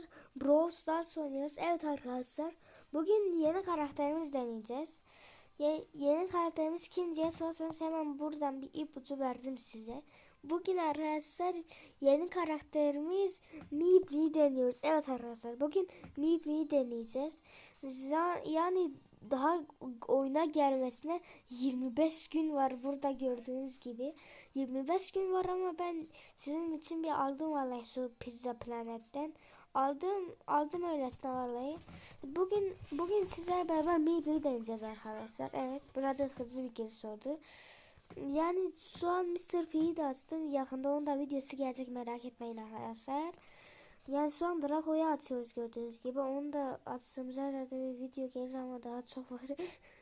arkadaşlar Brawl Stars oynuyoruz. Evet arkadaşlar bugün yeni karakterimiz deneyeceğiz. Ye- yeni karakterimiz kim diye sorarsanız hemen buradan bir ipucu verdim size. Bugün arkadaşlar yeni karakterimiz Meeple'yi deniyoruz. Evet arkadaşlar bugün Meeple'yi deneyeceğiz. Yani daha oyuna gelmesine 25 gün var burada gördüğünüz gibi. 25 gün var ama ben sizin için bir aldım vallahi şu pizza planetten. Aldım aldım öylesine vallahi. Bugün bugün sizlerle beraber Meeple'yi deneyeceğiz arkadaşlar. Evet birazcık hızlı bir giriş oldu. Yani şu an Mr. P'yi de açtım. Yakında onun da videosu gelecek merak etmeyin arkadaşlar. Yani şu an Draco'yu açıyoruz gördüğünüz gibi. Onu da açtığımız herhalde bir video gelir ama daha çok var.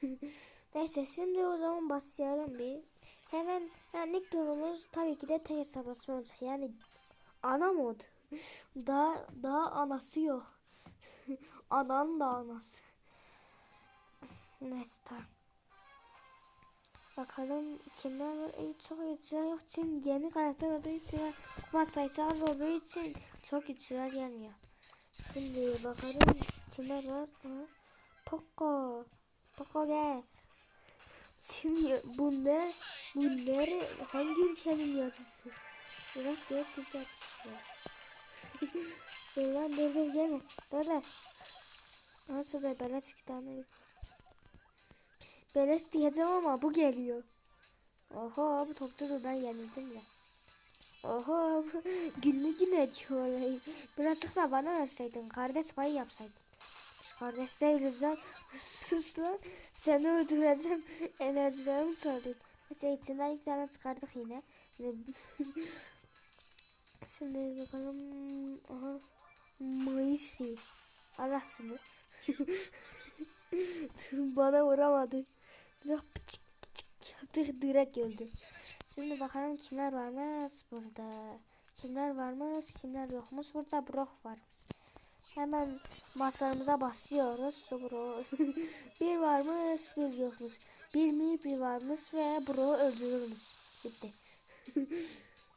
Neyse şimdi o zaman başlayalım bir. Hemen yani ilk durumumuz tabii ki de tek hesaplaşma olacak. Yani ana mod. Daha daha anası yok. Ananın da anası. Neyse tamam. Bakalım kimler var? İyi, çok güçlüler yok çünkü yeni karakter olduğu için kupa sayısı az olduğu için çok güçlüler gelmiyor. Şimdi bakalım kimler var? Poco. Poco gel. Şimdi bunlar bunlar hangi ülkenin yazısı? Biraz böyle çizgi yapmışlar. Dur lan dur dur gelme. Dur lan. Aha şurada beleş iki tane. Beleş diyeceğim ama bu geliyor. Oho bu topçuyu ben yenildim ya. Bu günlü gün ediyor olayı. Birazcık da bana verseydin. Kardeş payı yapsaydın. Biz kardeş değiliz lan. Sus lan. Seni öldüreceğim. Enerjilerimi çaldın. Neyse içinden ilk tane çıkardık yine. Şimdi bakalım. Aha. Mayısi. Allah şunu. Bana vuramadı. Yaptı direkt öldü. Şimdi bakalım kimler varmış burada. Kimler varmış kimler yokmuş. Burada Brock varmış. Hemen masamıza basıyoruz. Bro. bir varmış bir yokmuş. Bir mi bir varmış ve Bro öldürürmüş. Bitti.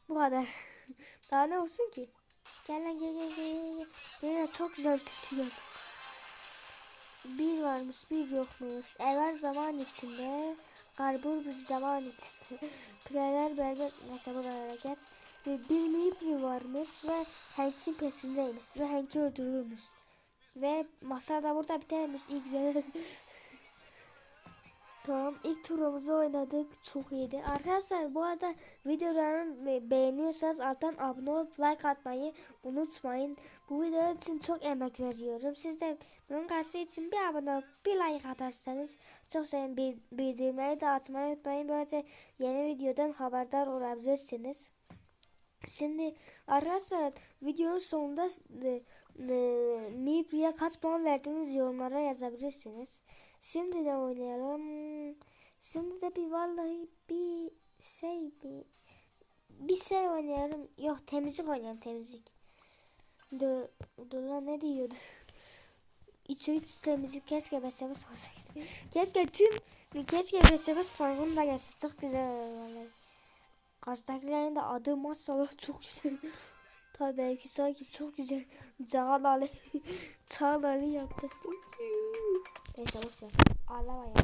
Bu kadar. Daha ne olsun ki? Gel lan gel gel gel. gel. Yine çok güzel bir seçim. Bir varmış bir yokmuş. Evvel zaman içinde. Karbur bir zaman içinde. Berber mesela buralara geç. Ve bir mipli varmış ve Hank'in pesindeymiş. Ve Hank'i öldürürmüş. Ve masa da burada bitermiş. İlk. Tamam ilk turumuzu oynadık. Çok iyiydi. Arkadaşlar bu arada videolarımı be- beğeniyorsanız alttan abone olup like atmayı unutmayın. Bu video için çok emek veriyorum. Siz de bunun karşısı için bir abone olup bir like atarsanız çok sevinirim. Bildirimleri de açmayı unutmayın. Böylece yeni videodan haberdar olabilirsiniz. Şimdi arkadaşlar videonun sonunda e, e, Mipi'ye kaç puan verdiğiniz yorumlara yazabilirsiniz. Şimdi de oynayalım. Şimdi de bir vallahi bir şey bir bir şey oynayalım. Yok temizlik oynayalım temizlik. Dur, dur lan ne diyordu? İç iç temizlik keşke beslemez olsaydı. keşke tüm keşke beslemez sorgun da gelse çok güzel vallahi. Karşıdakilerin de adı maşallah çok güzel. Tabii belki sanki çok güzel. Çağal Ali yapacaktım. Neyse boş ver. Ağlama ya.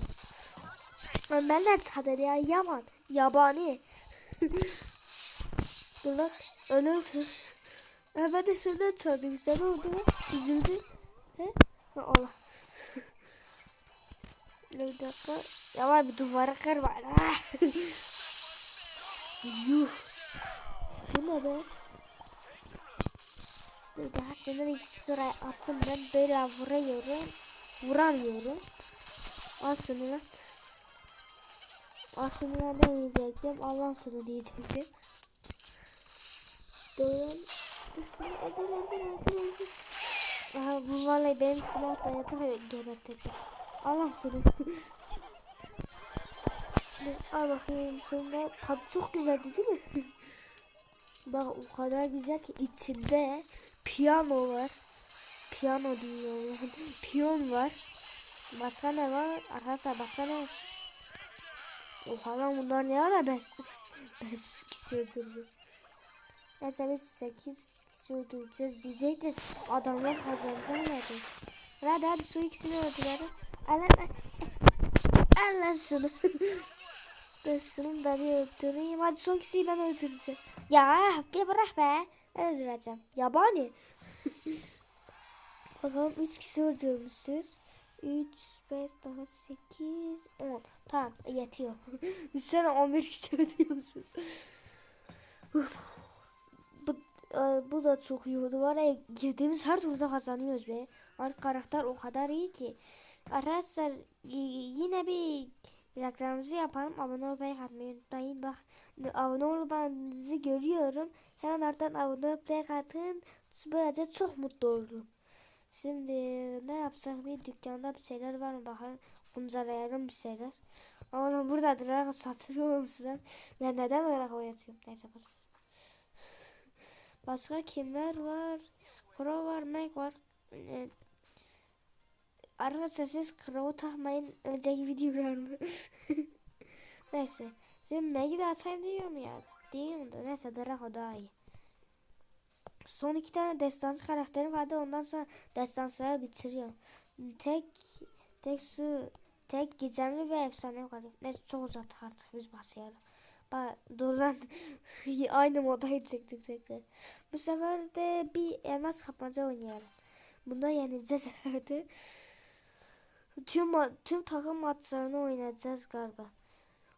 Ben de çadır ya yaman. Yabani. Dur lan. Ölürsün. Ben de şuradan çaldım işte ne oldu lan? Üzüldü. He? Allah. Bir dakika. Ya var bir duvara kır var. Yuh. Bu ne be? Daha şimdi iki sıraya attım ben böyle vuruyorum. Vuramıyorum. Şunu lan ne diyecektim? Allah şunu diyecektim. Dur şunu öldür öldür öldür öldür. Aha bu vallahi benim üstüme atlayacak gebertecek. Allah. Dur, al bakayım sonra tadı çok güzeldi değil mi? Bak o kadar güzel ki içinde piyano var. Piyano diyor. Piyon var. Başka ne var? Arkadaşlar başka ne var? Oha lan bunlar ne ara bes bes kişi öldürdü. Neyse biz 8 kişi öldüreceğiz diyecektir. Adamlar kazanacaklardı. Hadi hadi şu ikisini öldürelim. Al. Al şunu. Dur şunu da bir öldüreyim. Hadi şu ikisini ben öldüreceğim. Ya bir bırak be. Ben öldüreceğim. Yabani. Bakalım 3 kişi öldürmüşüz. 3, 5 daha 8, 10. Tamam yetiyor. Düşünsene 11 kişi öldürmüşüz. bu, e, bu da çok iyi oldu. Var ya girdiğimiz her turda kazanıyoruz be. Artık karakter o kadar iyi ki. Arkadaşlar yine bir reklamımızı yapalım. Abone olmayı atmayı unutmayın. Bak abone olmanızı görüyorum. Hemen ardından abone like atın. Böylece çok mutlu olurum. Şimdi ne yapsak bir dükkanda bir şeyler var mı bakalım. Kuncalayalım bir şeyler. Ama burada durarak satıyorum size. Ben neden öyle koyatıyorum? Neyse boş. ver. Başka kimler var? Pro var, Mac var. Ee, Arkadaşlar siz Crow'u takmayın. Önceki videolarımı. Neyse. Şimdi Mac'i de atayım diyorum ya. Diyorum da neyse Draco daha iyi. Son iki tane destansı karakterim vardı. Ondan sonra destansları bitiriyorum. Tek tek su tek gizemli ve efsane kalıyor. Neyse çok uzattık artık biz başlayalım. Bak dur lan aynı modayı çıktık tekrar. Bu sefer de bir elmas kapmaca oynayalım. Bunda yenileceğiz herhalde. Tüm tüm takım maçlarını oynayacağız galiba.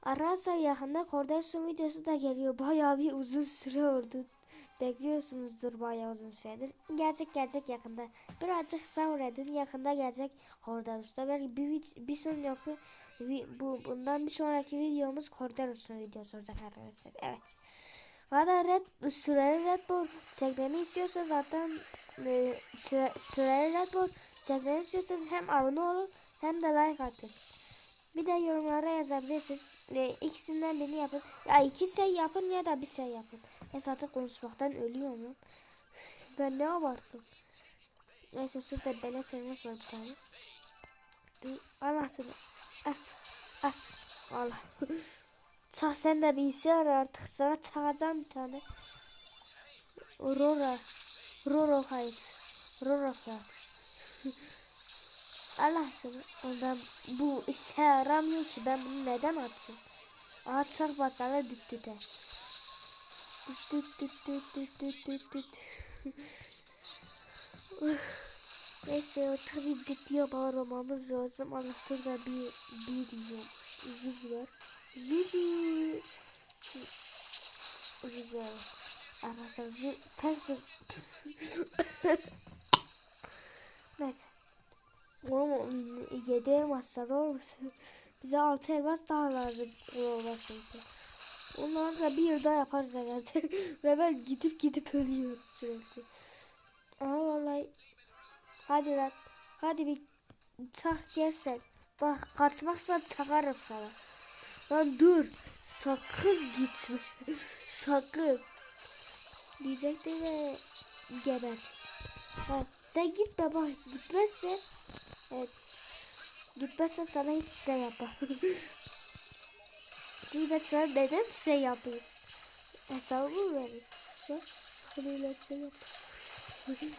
Arkadaşlar yakında Kordasyon videosu da geliyor. Bayağı bir uzun süre oldu. Bekliyorsunuzdur bayağı uzun süredir. Gelecek gelecek yakında. Birazcık sabredin. Yakında gelecek Kordarus'ta. Belki bir, bir sonraki bu bundan bir sonraki videomuz Kordarus'un videosu olacak arkadaşlar. Evet. Valla red süreli red bull çekmemi istiyorsanız zaten e, süre, süreli red bull çekmemi istiyorsanız hem abone olun hem de like atın. Bir de yorumlara yazabilirsiniz. E, ikisinden birini yapın. Ya iki şey yapın ya da bir şey yapın. Ya zaten konuşmaktan ölüyorum lan. Ben ne abarttım. Neyse şurada bela sevmez var bir tane. Allah şunu. Ah, ah, Allah. Çak sen de bir işe ara artık. Sana çakacağım bir tane. Rora. Roro kayıt. Roro kayıt. Allah aşkına. Bu işe yaramıyor ki. Ben bunu neden? Aha çak bakalım düt düte. Düt düt düt düt düt düt düt düt. Neyse bir ciddiye bağlamamız lazım. Ama şurada bir bir diyor. Yüz var. Zizi. Zizi evet. Arkadaşlar ters. Neyse. Oğlum 7 elmaslar olmasın. Bize 6 elmas daha lazım olması için. Ondan da bir yıl daha yaparız herhalde. Ve ben gidip gidip ölüyorum sürekli. Aa vallahi. Hadi lan. Hadi bir çak gelsen. Bak kaçmaksa çakarım sana. Lan dur. Sakın gitme. Sakın. Diyecekti ve geber. Ha, sen gitme bak. Gitmezsen. Evet. Gitmezsen sana hiçbir şey yapmam. Çünkü ben sana bir şey yapayım? Hesabımı verin. Sen öyle bir şey yap.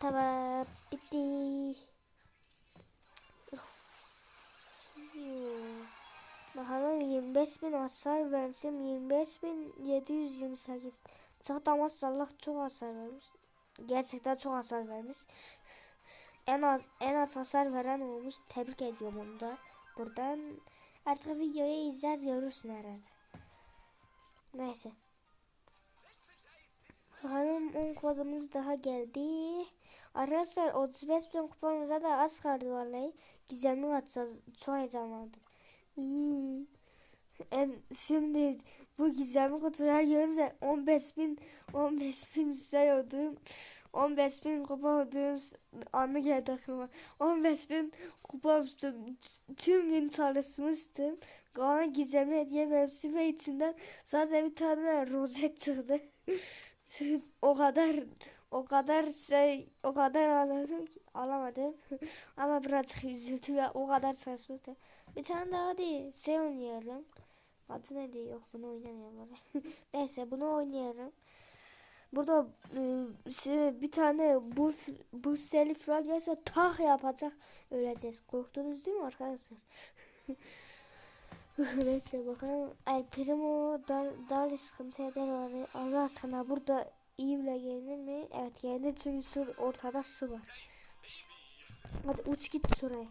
tamam. Bitti. Bakalım 25 bin hasar vermişim 25 bin 728 Zaten maşallah çok hasar vermiş Gerçekten çok hasar vermiş En az en az hasar veren olmuş Tebrik ediyorum onu da Buradan artık videoyu izler görürsün herhalde Neyse Bakalım 10 kodumuz daha geldi. Arkadaşlar 35 bin kupamıza da az kaldı vallahi. Gizemli atacağız. Çok heyecanlandım. Hmm. En, şimdi bu gizemli kutular görünce 15 bin 15 bin şey olduğum 15 bin kupa olduğum anı geldi aklıma. 15 bin kupa olmuştum tüm gün çalışmıştım. Bana gizemli hediye vermişti ve içinden sadece bir tane rozet çıktı. O kadar o kadar şey o kadar anladım ki alamadım. Ama birazcık üzüldüm ve o kadar saçmalıktı bir tane daha değil şey oynayalım Adı ne diye yok bunu oynamıyorum. Neyse bunu oynayalım. Burada e, bir tane bu bu seli falan gelse tak yapacak öleceğiz. Korktunuz değil mi arkadaşlar? Neyse bakalım. El Primo dar, dar sıkıntı eder abi. Allah sana burada iyi bile gelinir mi? Evet gelinir çünkü su, ortada su var. Hadi uç git şuraya.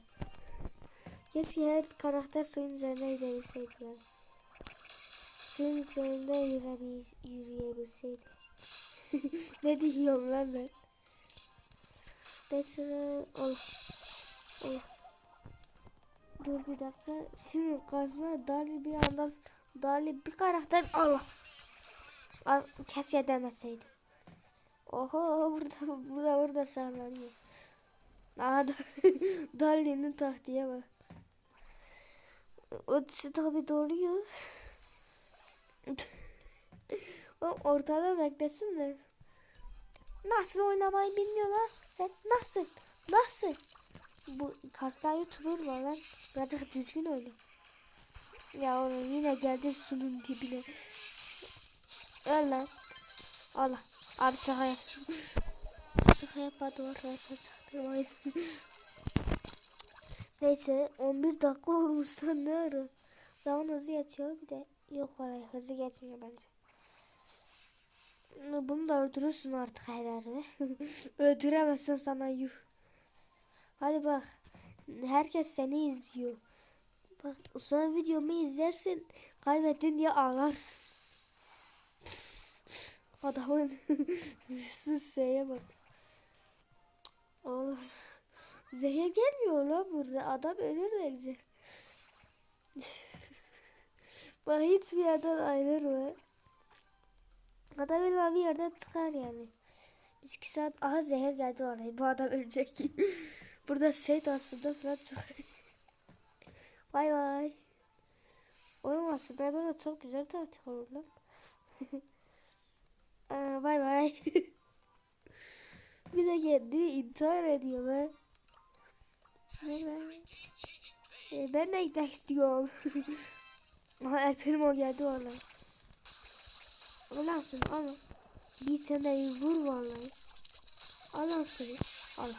Keşke her karakter suyun üzerinde yüzebilseydi yani. Suyun üzerinde yürüyebil, yürüyebilseydi. ne diyorum lan ben? Neyse ol. Ol. Dur bir dakika. Şimdi kazma Dali bir anda Dali bir karakter Allah. Al, keşke demeseydim. Oho burada burada burada sallanıyor. Aa, Dali'nin taktiğe bak. O tabi doluyor. Ortada beklesin de. Nasıl oynamayı bilmiyorlar. Sen nasıl? Nasıl? Bu kasta youtuber var lan. Birazcık düzgün oyna. Ya oğlum yine geldi sunun dibine. Öl lan. Allah. Abi şaka yap. şaka yapmadım arkadaşlar çaktırmayın. Neyse 11 dakika olmuşsa ne ara. Zaman hızlı geçiyor bir de yok vallahi hızlı geçmiyor bence. Bunu da öldürürsün artık herhalde. Öldüremezsin sana yuh. Hadi bak. Herkes seni izliyor. Bak sonra videomu izlersin. Kaybettin diye ağlarsın. Adamın sus şeye bak. Allah. Zehir gelmiyor la burada. Adam ölür de güzel. Bak hiçbir yerden ayrılma. Adam illa bir yerden çıkar yani. Biz iki saat aha zehir geldi oraya. Bu adam ölecek. Burada şey aslında falan çok. bay bay. Oğlum aslında böyle çok güzel tatil olur lan. Aa, bay bay. bir de kendi intihar ediyor be. Bay bay. Ee, ben de gitmek istiyorum. Aha El Primo geldi valla. Ulan şunu al. Bir sene vur vallahi. Al lan şunu. Al.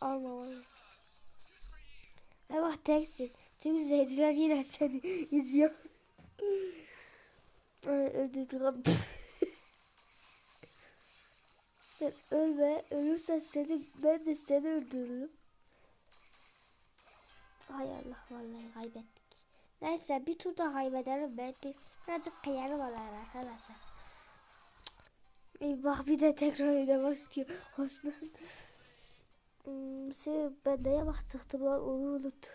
Alma vallahi. Evet teksin. Tüm izleyiciler yine seni izliyor. Öldürdüm. Sen ölme. Ölürsen seni ben de seni öldürürüm. Hay Allah vallahi kaybettik. Neyse bir tur daha kaybedelim. Ben bir, birazcık kıyarım olaylar arkadaşlar. İyi bak bir de tekrar oynamak istiyor. Osman. Hmm, şey, ben neye bakacaktım lan onu unuttum.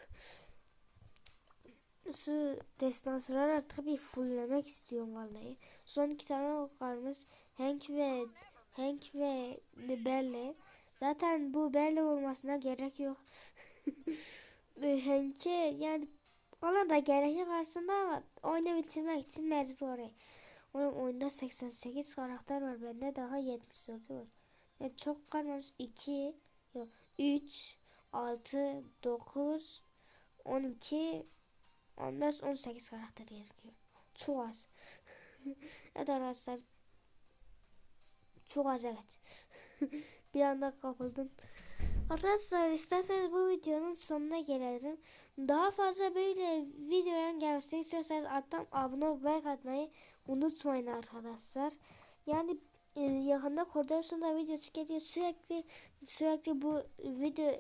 Şu destansılar artık bir fulllemek istiyorum vallahi. Son iki tane kalmış. Hank ve Hank ve Belle. Zaten bu Belle olmasına gerek yok. Hank'e yani ona da gerek yok aslında ama oyunu bitirmek için mecbur. Onun oyunda 88 karakter var. Bende daha 74 var. Yani çok kalmamış. 2 yok 3 6 9 12 15 18 karakter gerekiyor. Çok az. evet arkadaşlar. Çok az evet. bir anda kapıldım. Arkadaşlar isterseniz bu videonun sonuna gelelim. Daha fazla böyle videoların gelmesini istiyorsanız alttan abone like atmayı unutmayın arkadaşlar. Yani e, yakında Kordarson'da video çıkıyor sürekli sürekli bu video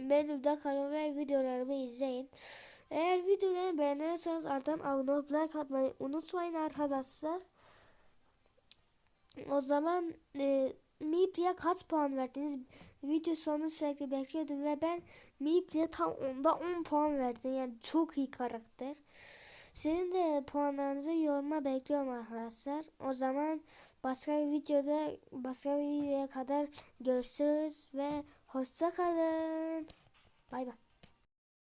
menümde kalın ve videolarımı izleyin. Eğer videolarımı beğenirseniz alttan abone olup like atmayı unutmayın arkadaşlar. O zaman e, Miipli'ye kaç puan verdiniz? Video sonunu sürekli bekliyordum ve ben Miipli'ye tam onda 10 puan verdim. Yani çok iyi karakter. Sizin de puanlarınızı yoruma bekliyorum arkadaşlar. O zaman başka bir videoda başka bir videoya kadar görüşürüz ve hoşça kalın. Bay bay.